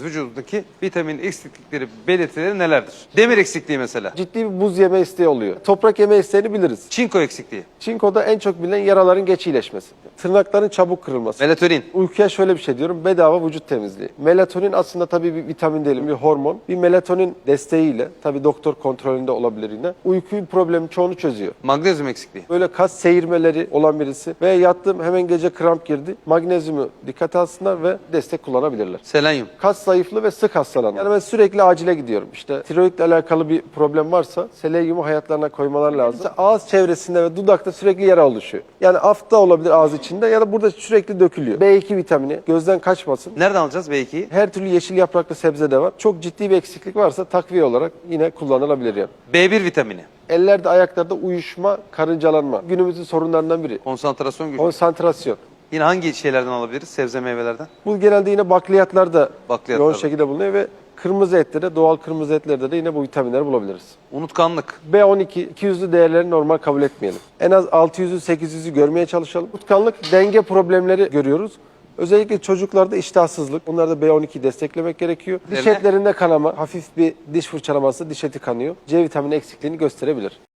Vücudundaki vitamin eksiklikleri belirtileri nelerdir? Demir eksikliği mesela. Ciddi bir buz yeme isteği oluyor. Toprak yeme isteğini biliriz. Çinko eksikliği. Çinkoda en çok bilinen yaraların geç iyileşmesi. Tırnakların çabuk kırılması. Melatonin. Uykuya şöyle bir şey diyorum. Bedava vücut temizliği. Melatonin aslında tabii bir vitamin değil, bir hormon. Bir melatonin desteğiyle, tabii doktor kontrolünde olabilir yine. Uyku problemi çoğunu çözüyor. Magnezyum eksikliği. Böyle kas seyirmeleri olan birisi veya yattım hemen gece kramp girdi. Magnezyumu dikkate alsınlar ve destek kullanabilirler. Selenyum. Kas zayıflığı ve sık hastalanma. Yani ben sürekli acile gidiyorum. İşte tiroidle alakalı bir problem varsa selenyumu hayatlarına koymalar lazım. Mesela ağız çevresinde ve dudakta sürekli yara oluşuyor. Yani afta olabilir ağız içinde ya da burada sürekli dökülüyor. B2 vitamini gözden kaçmasın. Nereden alacağız B2'yi? Her türlü yeşil yapraklı sebze de var. Çok ciddi bir eksiklik varsa takviye olarak yine kullanılabilir yani. B1 vitamini. Ellerde ayaklarda uyuşma, karıncalanma. Günümüzün sorunlarından biri. Konsantrasyon gücü. Konsantrasyon. Yine hangi şeylerden alabiliriz? Sebze meyvelerden. Bu genelde yine bakliyatlarda Bakliyatlarda. yoğun şekilde bulunuyor ve kırmızı etlerde, doğal kırmızı etlerde de yine bu vitaminleri bulabiliriz. Unutkanlık. B12, 200'lü değerleri normal kabul etmeyelim. En az 600'ü, 800'ü görmeye çalışalım. Unutkanlık, denge problemleri görüyoruz. Özellikle çocuklarda iştahsızlık. Bunlarda B12 desteklemek gerekiyor. Diş etlerinde kanama, hafif bir diş fırçalaması diş eti kanıyor. C vitamini eksikliğini gösterebilir.